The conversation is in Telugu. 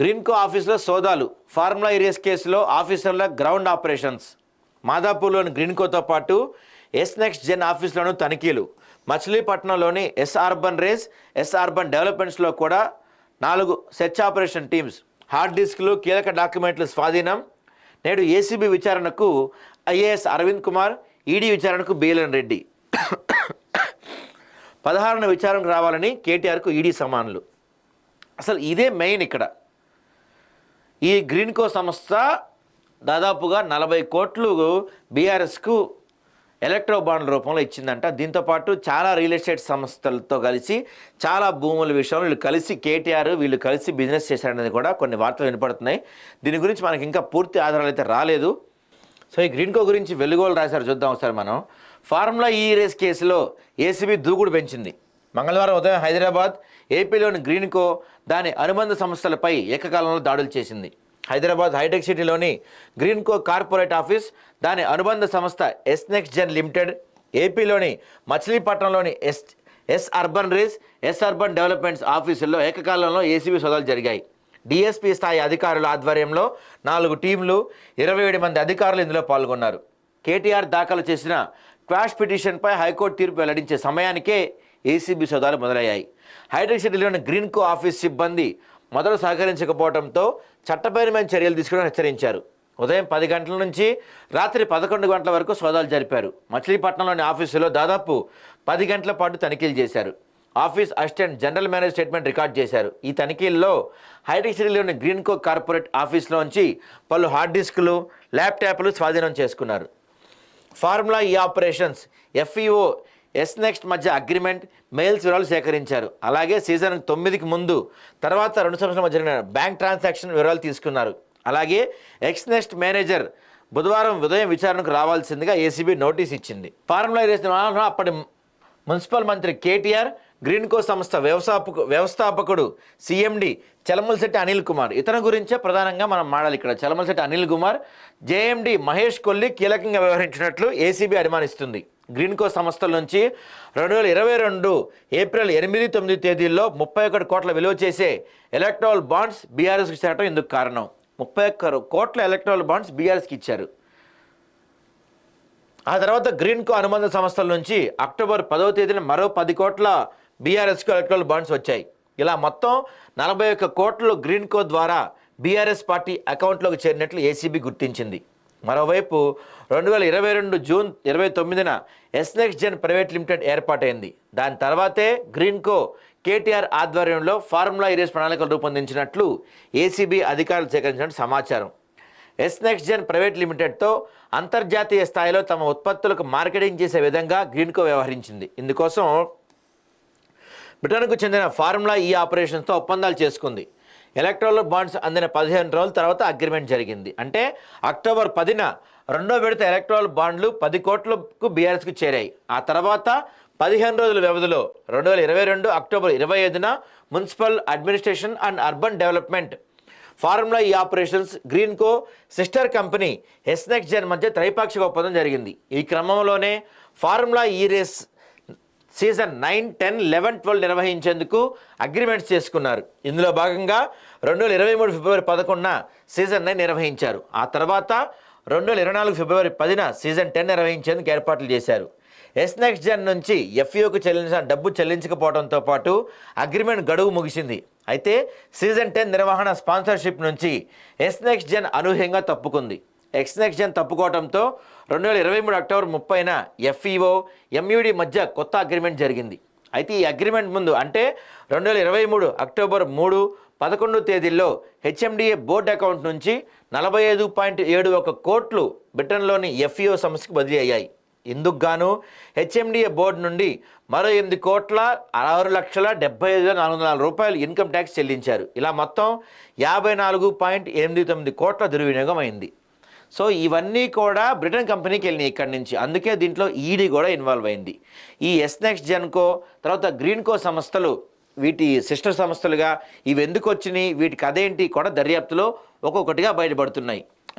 గ్రీన్కో ఆఫీసులో సోదాలు. ఫార్ములా ఏరియాస్ కేసులో ఆఫీసర్ల గ్రౌండ్ ఆపరేషన్స్. మాదాపూర్లోని గ్రీన్కోతో పాటు ఎస్ నెక్స్ట్ జెన్ ఆఫీస్లోనూ తనిఖీలు. మచిలీపట్నంలోని ace urban race ace urban డెవలప్మెంట్స్లో కూడా నాలుగు సెర్చ్ ఆపరేషన్ టీమ్స్. హార్డ్ డిస్క్లు కీలక డాక్యుమెంట్లు స్వాధీనం. నేడు ఏసీబీ విచారణకు ఐఏఎస్ అరవింద్ కుమార్ ఈడీ విచారణకు బీలన్ రెడ్డి. పదహారున విచారణకు రావాలని కేటీఆర్కు ఈడీ సమానులు. అసలు ఇదే మెయిన్ ఇక్కడ. ఈ గ్రీన్కో సంస్థ దాదాపుగా నలభై కోట్లు బీఆర్ఎస్కు ఎలక్ట్రో బాండ్ రూపంలో ఇచ్చిందంట. దీంతోపాటు చాలా రియల్ ఎస్టేట్ సంస్థలతో కలిసి చాలా భూముల విషయంలో వీళ్ళు కలిసి కేటీఆర్ వీళ్ళు కలిసి బిజినెస్ చేశారనేది కూడా కొన్ని వార్తలు వినపడుతున్నాయి. దీని గురించి మనకి ఇంకా పూర్తి ఆధారాలు అయితే రాలేదు. సో ఈ గ్రీన్కో గురించి వెలుగోలు రాశారు. చూద్దాం ఒకసారి మనం. ఫార్ములా ఈ రేస్ కేసులో ఏసీబీ దూకుడు పెంచింది. మంగళవారం ఉదయం హైదరాబాద్ ఏపీలోని గ్రీన్కో దాని అనుబంధ సంస్థలపై ఏకకాలంలో దాడులు చేసింది. హైదరాబాద్ హైటెక్ సిటీలోని గ్రీన్కో కార్పొరేట్ ఆఫీస్ దాని అనుబంధ సంస్థ ఎస్ నెక్స్ట్ జెన్ లిమిటెడ్ ఏపీలోని మచిలీపట్నంలోని ace ace urban race ace urban developments ఆఫీసుల్లో ఏకకాలంలో ఏసీబీ సోదాలు జరిగాయి. డిఎస్పీ స్థాయి అధికారుల ఆధ్వర్యంలో నాలుగు టీంలు ఇరవై ఏడు మంది అధికారులు ఇందులో పాల్గొన్నారు. కేటీఆర్ దాఖలు చేసిన క్వాష్ పిటిషన్పై హైకోర్టు తీర్పు వెల్లడించే సమయానికే ఏసీబీ సోదాలు మొదలయ్యాయి. హైటెక్ సిటీలోని గ్రీన్కో ఆఫీస్ సిబ్బంది మొదలు సహకరించకపోవడంతో చట్టపరమైన చర్యలు తీసుకుని హెచ్చరించారు. ఉదయం పది గంటల నుంచి రాత్రి పదకొండు గంటల వరకు సోదాలు జరిపారు. మచిలీపట్నంలోని ఆఫీసులో దాదాపు పది గంటల పాటు తనిఖీలు చేశారు. Office assistant general manager statement record చేశారు. ఈ తనిఖీల్లో హైటెక్ సిటీలోని గ్రీన్కో కార్పొరేట్ ఆఫీస్లోంచి పలు హార్డ్ డిస్కులు ల్యాప్టాప్లు స్వాధీనం చేసుకున్నారు. Formula E operations FEO ace next మధ్య అగ్రిమెంట్ మెయిల్స్ వివరాలు సేకరించారు. అలాగే సీజన్ తొమ్మిదికి ముందు తర్వాత రెండు సంవత్సరాల మధ్య జరిగిన బ్యాంక్ ట్రాన్సాక్షన్ వివరాలు తీసుకున్నారు. అలాగే ఎక్స్ నెక్స్ట్ మేనేజర్ బుధవారం ఉదయం విచారణకు రావాల్సిందిగా ఏసీబీ నోటీస్ ఇచ్చింది. ఫార్ములా వేసిన అప్పటి మున్సిపల్ మంత్రి కేటీఆర్ గ్రీన్కో సంస్థ వ్యవస్థాపకు వ్యవస్థాపకుడు సిఎండి చలమలశెట్టి అనిల్ కుమార్. ఇతని గురించే ప్రధానంగా మనం మాడాలి ఇక్కడ. చలమలశెట్టి అనిల్ కుమార్ జేఎండి మహేష్ కొల్లి కీలకంగా వ్యవహరించినట్లు ఏసీబీ అనుమానిస్తుంది గ్రీన్కో సంస్థల నుంచి రెండు వేల ఇరవై రెండు ఏప్రిల్ ఎనిమిది తొమ్మిది తేదీల్లో ముప్పై ఒకటి కోట్ల విలువ చేసే ఎలక్ట్రాల్ బాండ్స్ బీఆర్ఎస్కి చేరటం ఇందుకు కారణం. ముప్పై ఒక్క కోట్ల ఎలక్ట్రాల్ బాండ్స్ బీఆర్ఎస్కి ఇచ్చారు. ఆ తర్వాత గ్రీన్కో అనుబంధ సంస్థల నుంచి అక్టోబర్ పదవ తేదీన మరో పది కోట్ల బీఆర్ఎస్కు ఎలక్ట్రాల్ బాండ్స్ వచ్చాయి. ఇలా మొత్తం నలభై ఒక్క కోట్లు గ్రీన్కో ద్వారా బీఆర్ఎస్ పార్టీ అకౌంట్లోకి చేరినట్లు ఏసీబీ గుర్తించింది. మరోవైపు రెండు వేల ఇరవై రెండు జూన్ ఇరవై తొమ్మిదిన ఎస్నెక్స్ జెన్ ప్రైవేట్ లిమిటెడ్ ఏర్పాటైంది. దాని తర్వాతే గ్రీన్కో కేటీఆర్ ఆధ్వర్యంలో ఫార్ములా ఇరేస్ ప్రణాళికలు రూపొందించినట్లు ఏసీబీ అధికారులు సేకరించిన సమాచారం. ఎస్నెక్స్ జెన్ ప్రైవేట్ లిమిటెడ్తో అంతర్జాతీయ స్థాయిలో తమ ఉత్పత్తులకు మార్కెటింగ్ చేసే విధంగా గ్రీన్కో వ్యవహరించింది. ఇందుకోసం బ్రిటన్కు చెందిన ఫార్ములా ఈ ఆపరేషన్స్తో ఒప్పందాలు చేసుకుంది. ఎలక్ట్రల్ బాండ్స్ అందిన పదిహేను రోజుల తర్వాత అగ్రిమెంట్ జరిగింది. అంటే అక్టోబర్ పదిన రెండో విడత ఎలక్ట్రల్ బాండ్లు పది కోట్లకు బీఆర్ఎస్కు చేరాయి. ఆ తర్వాత పదిహేను రోజుల వ్యవధిలో రెండు వేల ఇరవై రెండు అక్టోబర్ ఇరవై ఐదున municipal administration and urban development formula E operations Greenko sister company ace next gen మధ్య త్రైపాక్షిక ఒప్పందం జరిగింది. ఈ క్రమంలోనే formula E race season nine ten eleven twelve నిర్వహించేందుకు అగ్రిమెంట్స్ చేసుకున్నారు. ఇందులో భాగంగా రెండు వేల ఇరవై మూడు ఫిబ్రవరి పదకొండున సీజన్ నైన్ నిర్వహించారు. ఆ తర్వాత రెండు వేల ఇరవై నాలుగు ఫిబ్రవరి పదిన సీజన్ టెన్ నిర్వహించేందుకు ఏర్పాట్లు చేశారు. ఎస్ నెక్స్ట్ జెన్ నుంచి ఎఫ్ఈఓకు చెల్లించిన డబ్బు చెల్లించకపోవడంతో పాటు అగ్రిమెంట్ గడువు ముగిసింది. అయితే సీజన్ టెన్ నిర్వహణ స్పాన్సర్షిప్ నుంచి ఎస్ నెక్స్ట్ జన్ అనూహ్యంగా తప్పుకుంది. ఎక్స్నెక్షన్ తప్పుకోవడంతో రెండు వేల ఇరవై మూడు అక్టోబర్ ముప్పైన ఎఫ్ఈఓ ఎంయూడి మధ్య కొత్త అగ్రిమెంట్ జరిగింది. అయితే ఈ అగ్రిమెంట్ ముందు అంటే రెండు వేల ఇరవై మూడు అక్టోబర్ మూడు పదకొండు తేదీల్లో హెచ్ఎండిఏ బోర్డు అకౌంట్ నుంచి నలభై ఐదు పాయింట్ ఏడు ఒక కోట్లు బ్రిటన్లోని ఎఫ్ఈఓ సంస్థకు బదిలీ అయ్యాయి. ఇందుకు గాను హెచ్ఎండిఏ బోర్డు నుండి మరో ఎనిమిది కోట్ల ఆరు లక్షల డెబ్బై ఐదు వేల నాలుగు వందల నాలుగు రూపాయలు ఇన్కమ్ ట్యాక్స్ చెల్లించారు. ఇలా మొత్తం యాభై నాలుగు పాయింట్ ఎనిమిది తొమ్మిది కోట్ల దుర్వినియోగం అయింది. సో ఇవన్నీ కూడా బ్రిటన్ కంపెనీకి వెళ్ళినాయి ఇక్కడి నుంచి. అందుకే దీంట్లో ఈడీ కూడా ఇన్వాల్వ్ అయింది. ఈ ఎస్నెక్స్ జెన్కో తర్వాత గ్రీన్కో సంస్థలు వీటి సిస్టర్ సంస్థలుగా ఇవి ఎందుకు వచ్చినాయి వీటికి అదేంటి కూడా దర్యాప్తులో ఒక్కొక్కటిగా బయటపడుతున్నాయి.